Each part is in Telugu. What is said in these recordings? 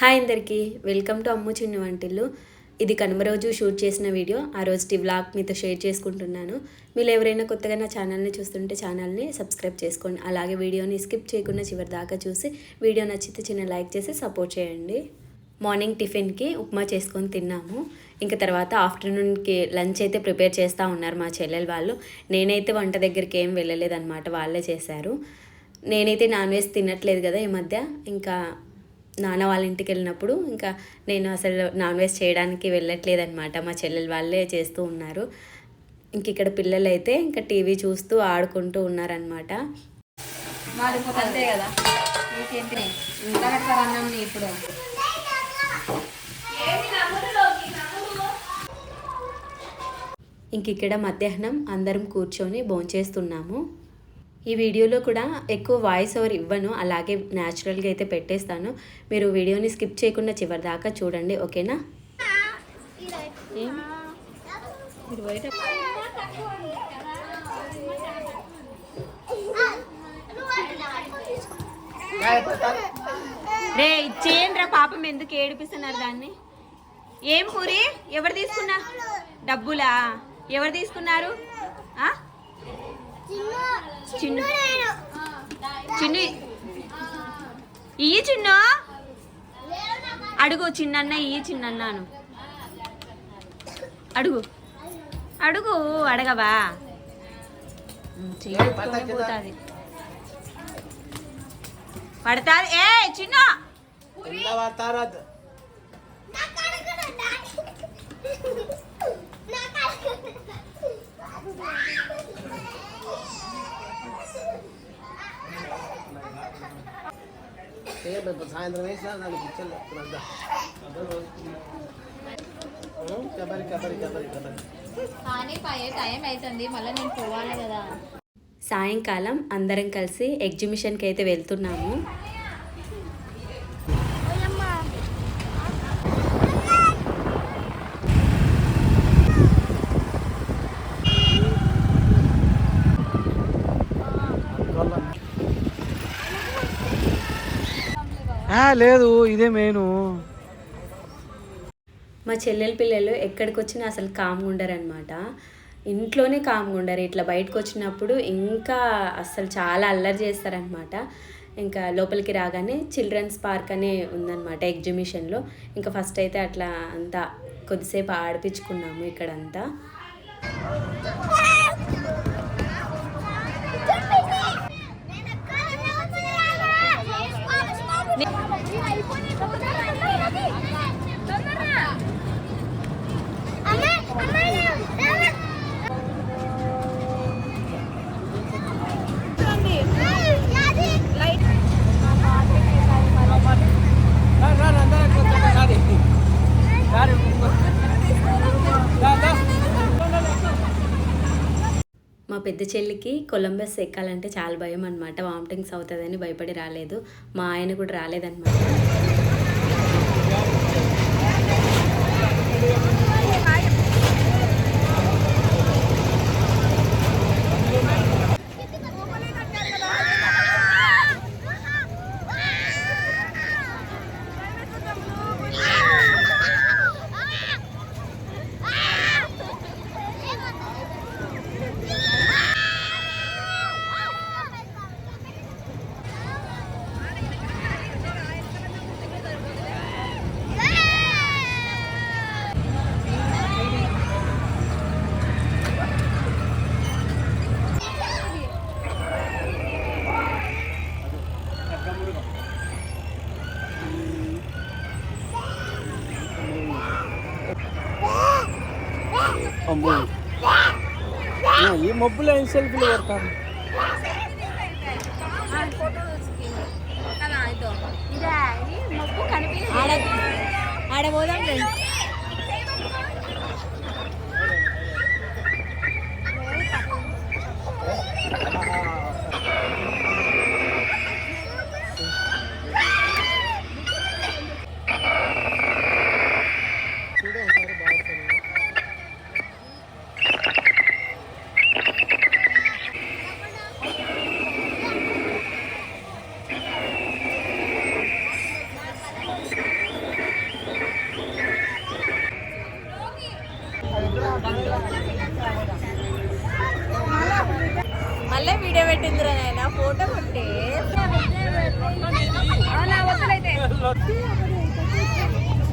హాయ్ అందరికీ వెల్కమ్ టు అమ్ము చిన్న వంటిల్లు. ఇది కనుమ రోజు షూట్ చేసిన వీడియో. ఆ రోజు వ్లాగ్ మీతో షేర్ చేసుకుంటున్నాను. మీరు ఎవరైనా కొత్తగా నా ఛానల్ని చూస్తుంటే ఛానల్ని సబ్స్క్రైబ్ చేసుకోండి. అలాగే వీడియోని స్కిప్ చేయకుండా చివరి దాకా చూసి వీడియో నచ్చితే చిన్న లైక్ చేసి సపోర్ట్ చేయండి. మార్నింగ్ టిఫిన్కి ఉప్మా చేసుకొని తిన్నాము. ఇంకా తర్వాత ఆఫ్టర్నూన్కి లంచ్ అయితే ప్రిపేర్ చేస్తూ ఉన్నారు మా చెల్లెలు వాళ్ళు. నేనైతే వంట దగ్గరికి ఏం వెళ్ళలేదన్నమాట వాళ్ళే చేశారు. నేనైతే నాన్ వెజ్ తినట్లేదు కదా ఈ మధ్య. ఇంకా నాన్న వాళ్ళ ఇంటికి వెళ్ళినప్పుడు ఇంకా నేను అసలు నాన్ వెజ్ చేయడానికి వెళ్ళట్లేదు అనమాట మా చెల్లెలు వాళ్ళే చేస్తూ ఉన్నారు. ఇంక ఇక్కడ పిల్లలు అయితే ఇంకా టీవీ చూస్తూ ఆడుకుంటూ ఉన్నారనమాట అంతే కదా. ఇప్పుడు. ఇంక ఇక్కడ మధ్యాహ్నం అందరం కూర్చొని భోంచేస్తున్నాము. ఈ వీడియోలో కూడా ఎక్కువ వాయిస్ ఓవర్ ఇవ్వను అలాగే న్యాచురల్గా అయితే పెట్టేస్తాను. మీరు వీడియోని స్కిప్ చేయకుండా చివరి దాకా చూడండి ఓకేనా? రే ఇచ్చేయండి రా పాపం ఎందుకు ఏడిపిస్తున్నారు దాన్ని? ఏం పూరి? ఎవరు తీసుకున్నా? డబ్బులా? ఎవరు తీసుకున్నారు? ఆ? చిన్ను చిన్ను ఇయ్యి చిన్ను. అడుగు చిన్నన్న ఇయ్యి చిన్నన్నాను. అడుగు. అడుగు అడగవా? పోతుంది. పడతాది. ఏ చిన్న! సాయంత్రం వేసినా దానికి కబరి కబరి కబరి కబరి కానీ పోయే టైం అవుతుంది మళ్ళీ నేను పోవాలి కదా. సాయంకాలం అందరం కలిసి ఎగ్జిబిషన్కి అయితే వెళ్తున్నాము. లేదు ఇదే మెయిన్. మా చెల్లెల పిల్లలు ఎక్కడికి వచ్చినా అసలు కామ్గా ఉండరనమాట ఇంట్లోనే కామ్గా ఉండరు. ఇట్లా బయటకు వచ్చినప్పుడు ఇంకా అసలు చాలా అల్లరి చేస్తారనమాట ఇంకా లోపలికి రాగానే చిల్డ్రన్స్ పార్క్ అనే ఉందన్నమాట ఎగ్జిబిషన్లో. ఇంకా ఫస్ట్ అయితే అట్లా అంతా కొద్దిసేపు ఆడిపించుకున్నాము ఇక్కడంతా. పెద్ద చెల్లికి కొలంబస్ ఎక్కాలంటే చాలా భయం అనమాట వామిటింగ్స్ అవుతుందని భయపడి రాలేదు. మా ఆయన కూడా రాలేదన్నమాట. ఉంది. ఈ మబ్బులో ఏం సెల్ఫీలు పెడతాను ఆడ పోదాం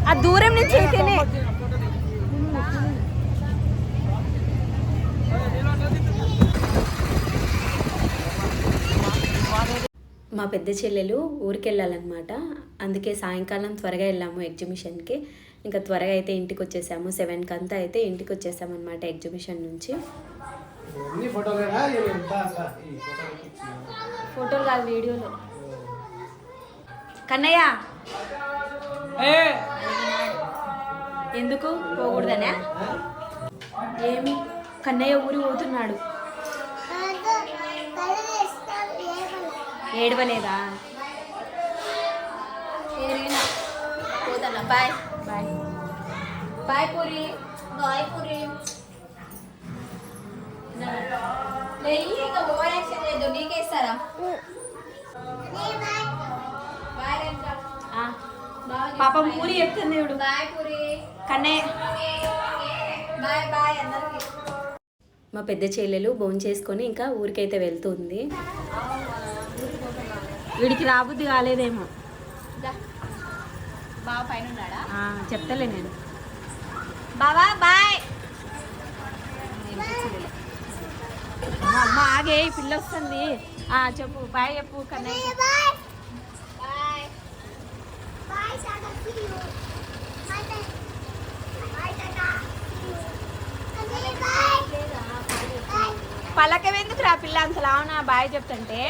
ఆ దూరం నుంచి అయితేనే. మా పెద్ద చెల్లెలు ఊరికి వెళ్ళాలన్నమాట అందుకే సాయంకాలం త్వరగా వెళ్ళాము ఎగ్జిబిషన్కి. ఇంకా త్వరగా అయితే ఇంటికి వచ్చేసాము సెవెన్కి అంతా అయితే ఇంటికి వచ్చేసాము అనమాట ఎగ్జిబిషన్ నుంచి. ఫోటోలు కాదు వీడియోలో. కన్నయ్య! ఎందుకు? పోకూడదనే? ఏమి? కన్నయ్య ఊరి పోతున్నాడు. ఏడవలేదా? పోతాను bye. Bye. Bye Puri. Bye Puri. ఇంకా ఓవర్ యాక్షన్ లేదు నీకే పాపం. పూరి. చెప్తుంది ఇప్పుడు అందరికి. మా పెద్ద చెల్లెలు భోజనం చేసుకొని ఇంకా ఊరికైతే వెళ్తుంది. వీడికి రాబుద్ది కాలేదేమో. చెప్తలే నేను. బావా బాయ్. అమ్మ, ఆగే ఈ పిల్ల వస్తుంది. ఆ, చెప్పు బాయ్ చెప్పు కన్నయ్య పలకవెందుకు రా పిల్ల అంత లావునా బాయ్ చెప్తుంటే.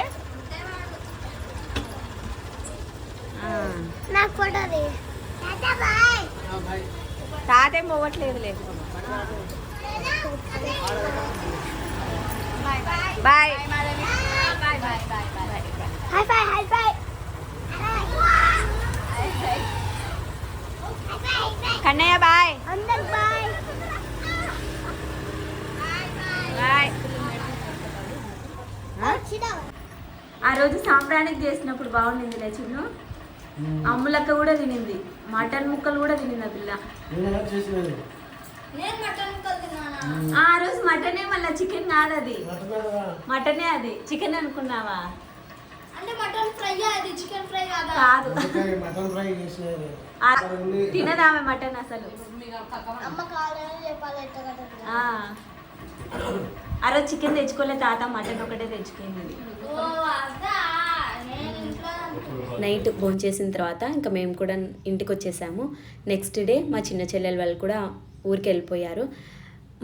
తాతేం పోవట్లేదు లేదు. బాయ్ కన్నయ్య బాయ్ ఆ? చిదా సాంబ్రాణికి చేసినప్పుడు బాగుండింది లే చిన్ను. అమ్ములక్క కూడా తినింది. మటన్ ముక్కలు కూడా తినింది ఆ పిల్ల. నేను ఎలా చేసినది నేను మటన్ ముక్కలు తిన్నానా? ఆ రోజు మటనే మళ్ళీ చికెన్ కాదు అది. మటన్ అది. చికెన్ అనుకున్నావా? అంటే మటన్ ఫ్రై అది చికెన్ ఫ్రై కాదా? కాదు. అందుకే మటన్ ఫ్రై చేసినది ఆ, అక్కడ ఉంది. తినదామె మటన్ అసలు. ఆ. ఆ రోజు చికెన్ తెచ్చుకోలే తాత మటన్ ఒకటే తెచ్చుకుంది. నైట్ భోంచేసిన తర్వాత ఇంకా మేము కూడా ఇంటికి వచ్చేసాము నెక్స్ట్ డే మా చిన్న చెల్లెల వాళ్ళు కూడా ఊరికి వెళ్ళిపోయారు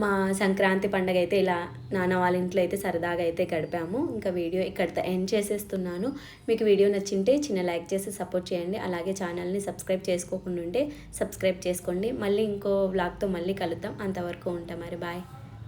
మా సంక్రాంతి పండగ అయితే ఇలా నాన్న వాళ్ళ ఇంట్లో అయితే సరదాగా అయితే గడిపాము. ఇంకా వీడియో ఇక్కడితో ఎండ్ చేసేస్తున్నాను. మీకు వీడియో నచ్చింటే చిన్న లైక్ చేసి సపోర్ట్ చేయండి. అలాగే ఛానల్ని సబ్స్క్రైబ్ చేసుకోకుండా ఉంటే సబ్స్క్రైబ్ చేసుకోండి. మళ్ళీ ఇంకో వ్లాగ్తో మళ్ళీ కలుద్దాం. అంతవరకు ఉంటాం మరి. బాయ్